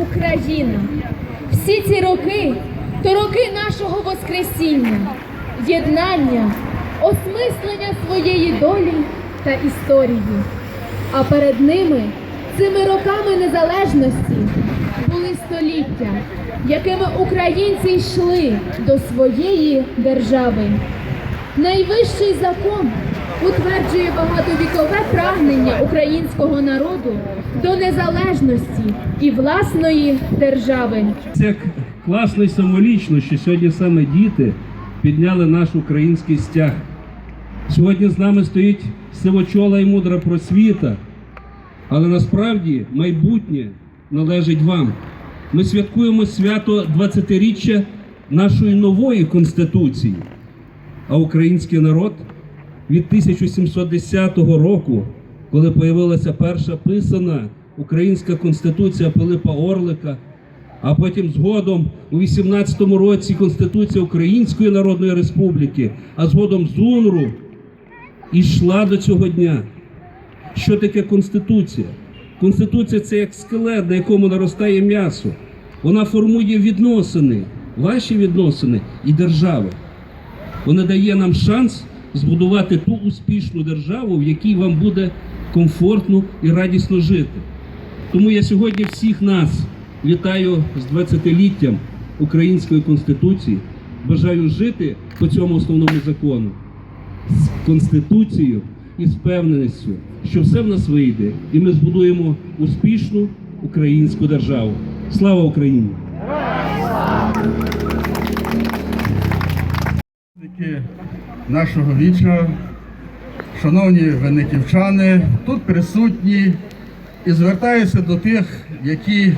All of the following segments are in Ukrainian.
Україна. Всі ці роки то роки нашого Воскресіння, єднання, осмислення своєї долі та історії. А перед ними, цими роками незалежності, були століття, якими українці йшли до своєї держави. Найвищий закон утверджує багатовікове прагнення українського народу до незалежності і власної держави. Це класно і символічно, що сьогодні саме діти підняли наш український стяг. Сьогодні з нами стоїть сивочола і мудра просвіта, але насправді майбутнє належить вам. Ми святкуємо свято 20-річчя нашої нової конституції, а український народ від 1710 року, коли появилася перша писана українська конституція Пилипа Орлика, а потім згодом у 18-му році Конституція Української Народної Республіки, а згодом ЗУНРу, ішла до цього дня. Що таке Конституція? Конституція це як скелет, на якому наростає м'ясо. Вона формує відносини, ваші відносини і держави. Вона дає нам шанс збудувати ту успішну державу, в якій вам буде комфортно і радісно жити. Тому я сьогодні всіх нас вітаю з 20-літтям Української Конституції. Бажаю жити по цьому основному закону з Конституцією і з впевненістю, що все в нас вийде, і ми збудуємо успішну українську державу. Слава Україні! Учасники нашого віча, шановні винниківчани, тут присутні і звертаюся до тих, які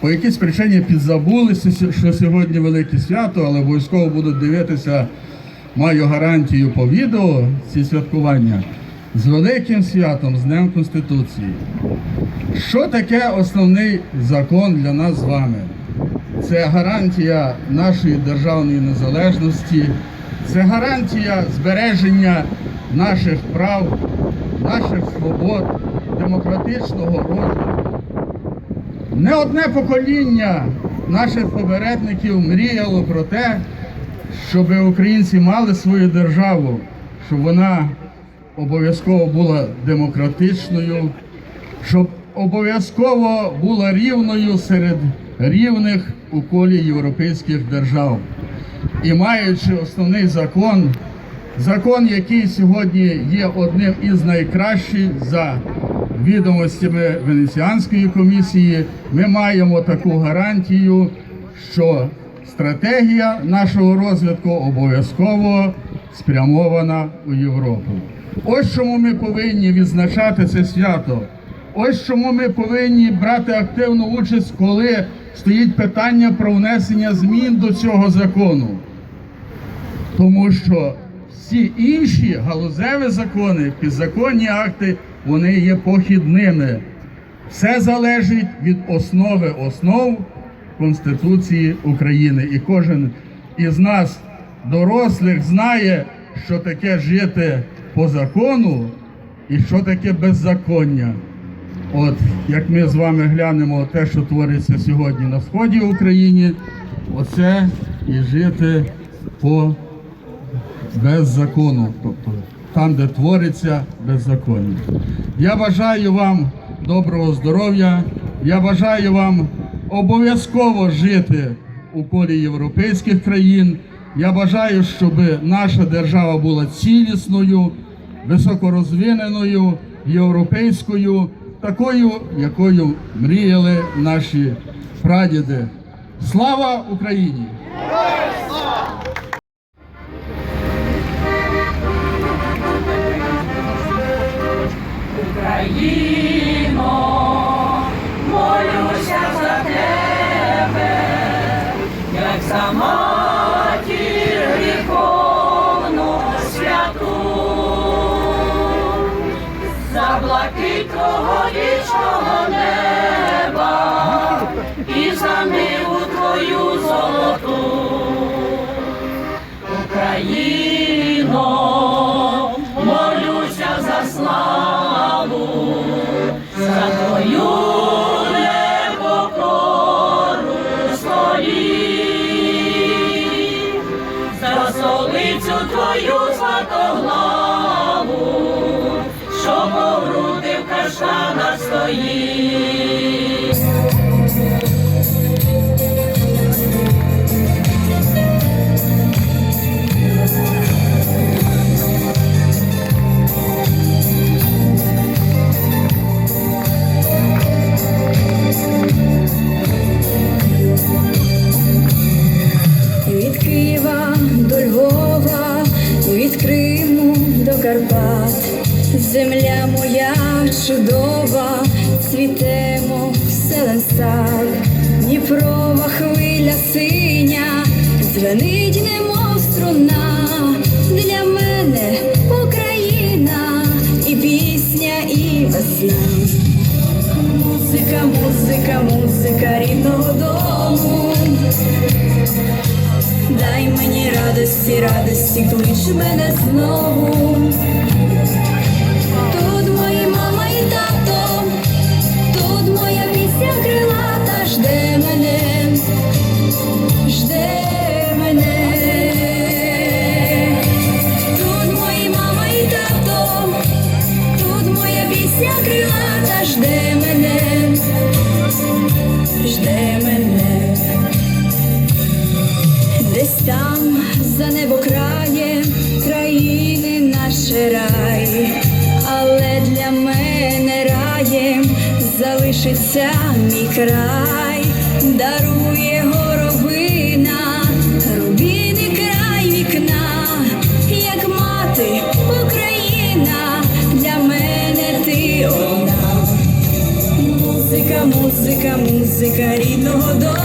по якійсь причині підзабулися, що сьогодні велике свято, але обов'язково будуть дивитися, маю гарантію по відео ці святкування з великим святом, з Днем Конституції. Що таке основний закон для нас з вами? Це гарантія нашої державної незалежності, це гарантія збереження наших прав, наших свобод, демократичного розвитку. Не одне покоління наших попередників мріяло про те, щоб українці мали свою державу, щоб вона обов'язково була демократичною, щоб обов'язково була рівною серед рівних у колі європейських держав. І маючи основний закон, закон, який сьогодні є одним із найкращих за відомостями Венеціанської комісії, ми маємо таку гарантію, що стратегія нашого розвитку обов'язково спрямована у Європу. Ось чому ми повинні відзначати це свято. Ось чому ми повинні брати активну участь, коли стоїть питання про внесення змін до цього закону. Тому що всі інші галузеві закони, підзаконні акти, вони є похідними. Все залежить від основи основ Конституції України. І кожен із нас, дорослих, знає, що таке жити по закону і що таке беззаконня. От як ми з вами глянемо те, що твориться сьогодні на сході України, оце і жити по беззакону, тобто там, де твориться беззаконня. Я бажаю вам доброго здоров'я. Я бажаю вам обов'язково жити у колі європейських країн. Я бажаю, щоб наша держава була цілісною, високорозвиненою, європейською, такою, якою мріяли наші прадіди. Слава Україні! Україно, молюся за тебе, як за за милу твою золоту, Україно, молюся за славу, за твою непокору столі, за столицю твою златоглаву, що поврутив каштана стоїть. музика, музика рідного дому. Дай мені радості, радості, клич мене знову. за небо крає країни наше рай, але для мене раєм залишиться мій край, дарує горобина, рубіни край вікна, як мати Україна, для мене ти одна, музика, музика, музика рідного дому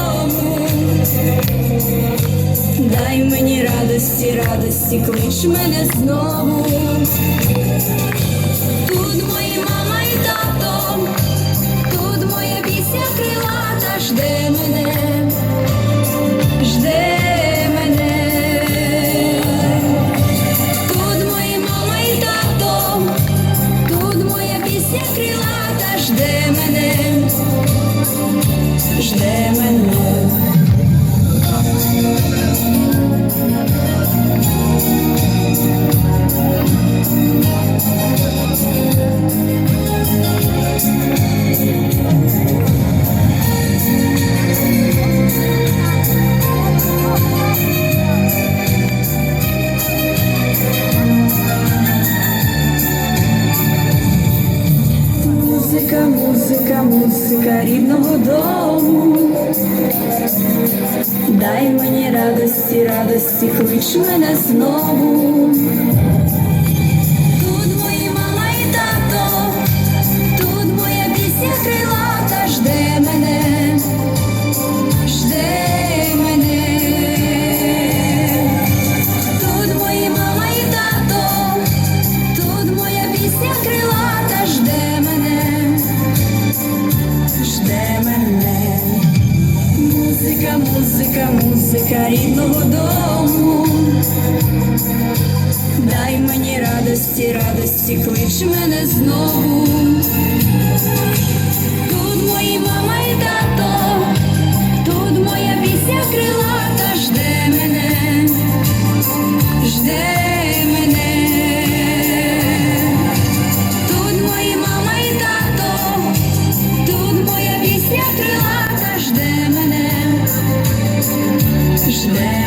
дай мені радості, радості, клич мене знову. Yeah.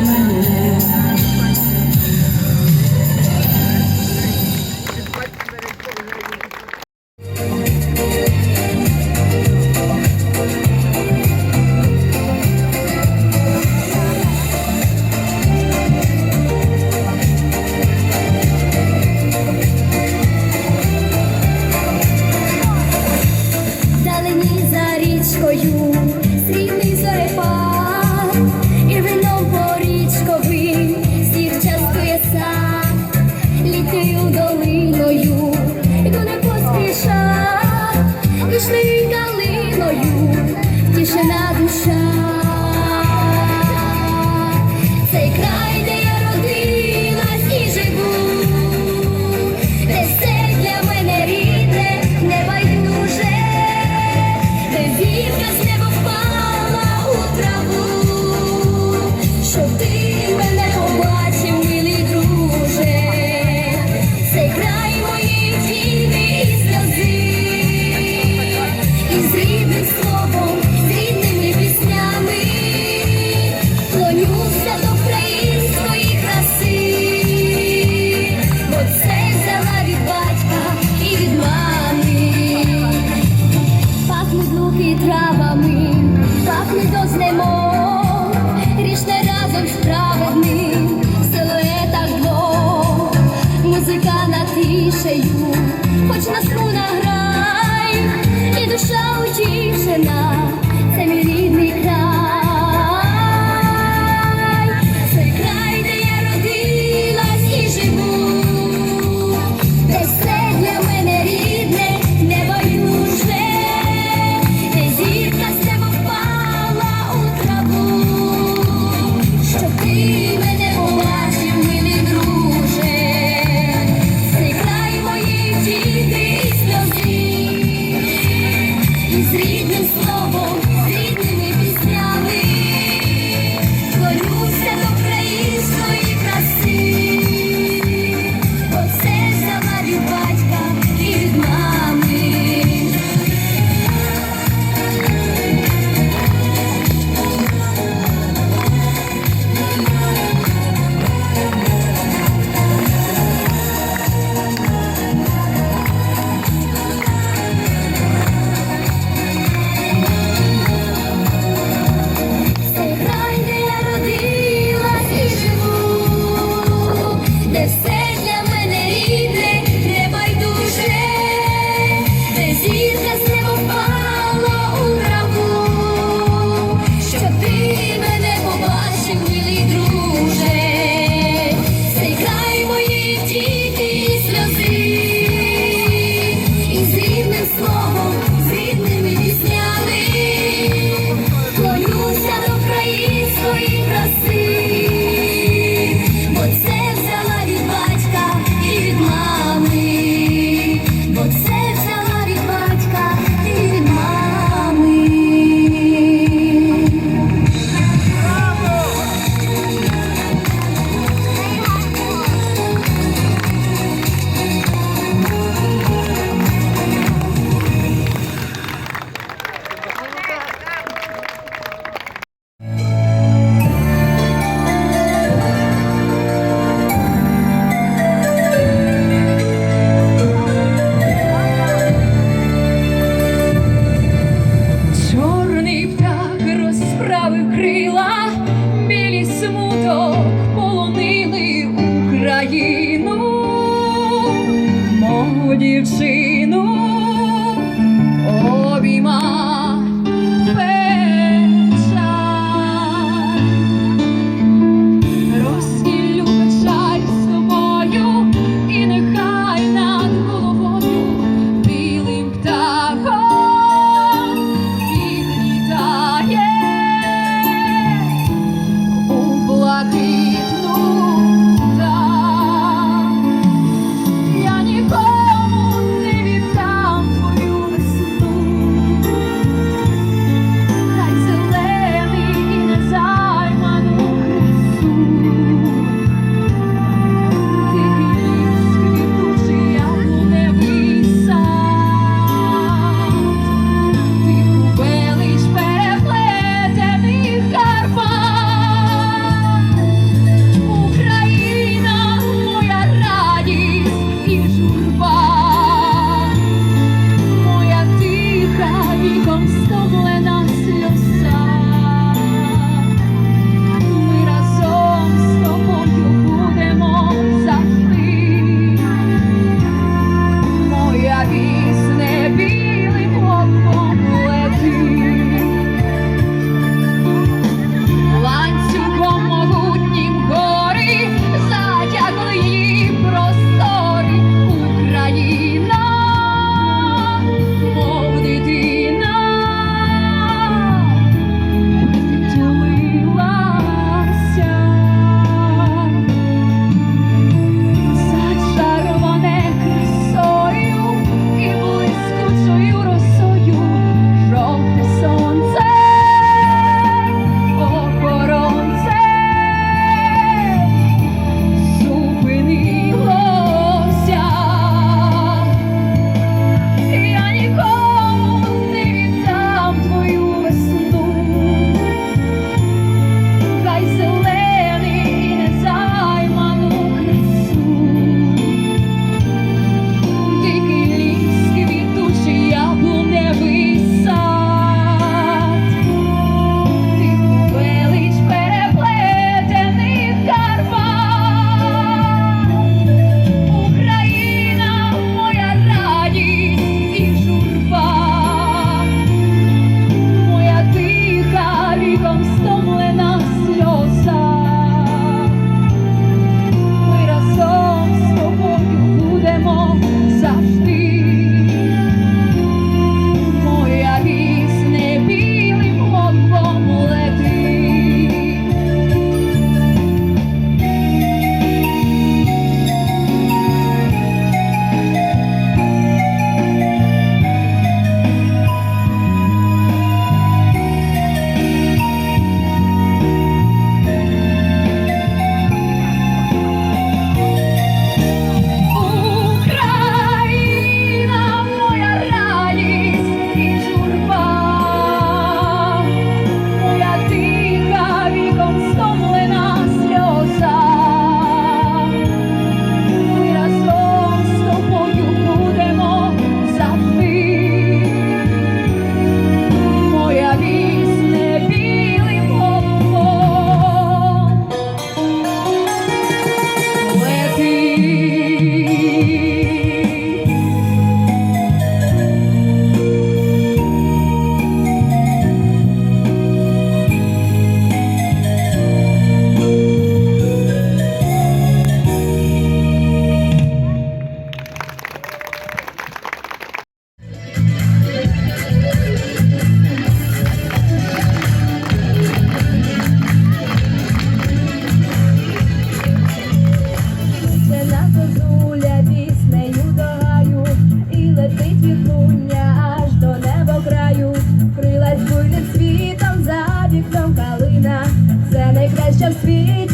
летить вітруня аж до неба краю, крилась буйним світом за вікном калина, це найкраща в світі.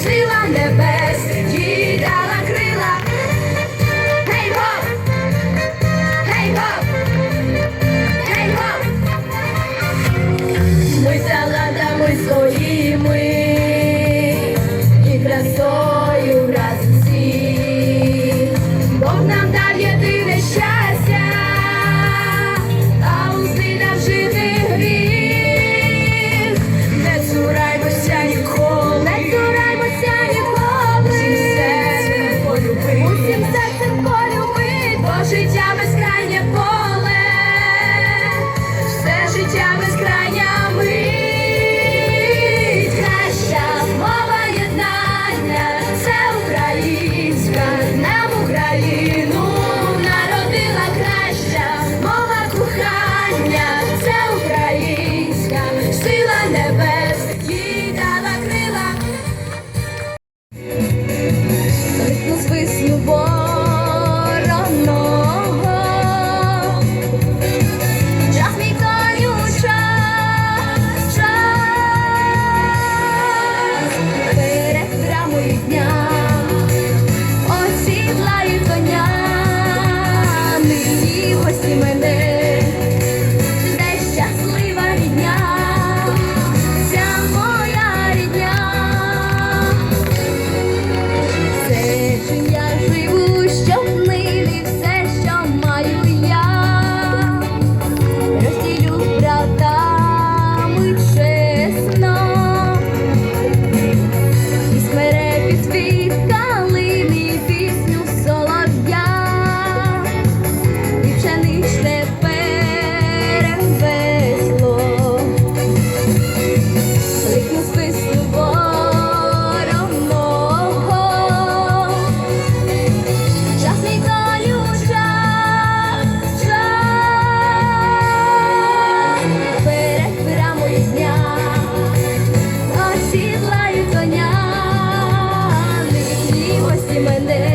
сила мене.